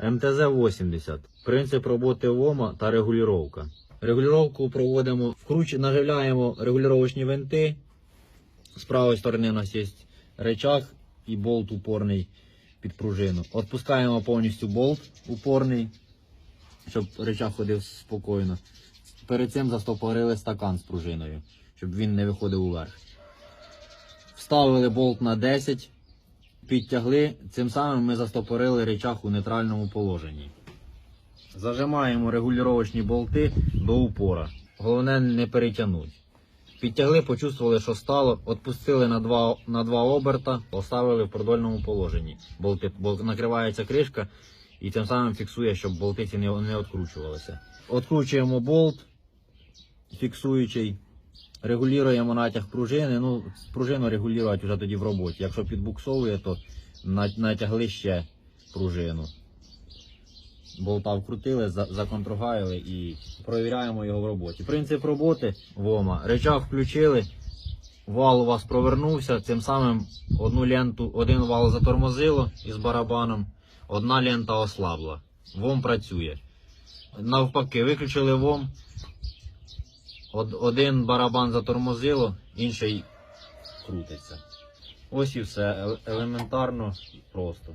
МТЗ-80. Принцип роботи ВОМа та регулювання. Регулювання проводимо, вкруч... наживляємо регулювачні винти. З правої сторони у нас є речах і болт упорний під пружину. Отпускаємо повністю болт упорний, щоб речах ходив спокійно. Перед цим застопорили стакан з пружиною, щоб він не виходив уверх. Вставили болт на 10, підтягли, цим самим ми застопорили речах у нейтральному положенні. Зажимаємо регулювачні болти до упора. Головне не перетягнути. Підтягли, почувствували, що стало, відпустили на два, на два оберта, поставили в продольному положенні. Болти, бо накривається кришка і тим самим фіксує, щоб болти ці не, не відкручувалися. Откручуємо болт фіксуючий, регулюємо натяг пружини. Ну, пружину регулювати вже тоді в роботі. Якщо підбуксовує, то натягли ще пружину. Болта вкрутили, за- законтругаїли і провіряємо його в роботі. Принцип роботи ВОМа. Речах включили, вал у вас провернувся, цим самим одну ленту, один вал затормозило із барабаном, одна лента ослабла. ВОМ працює. Навпаки, виключили ВОМ, один барабан затормозило, інший крутиться. Ось і все. Еле- Елементарно просто.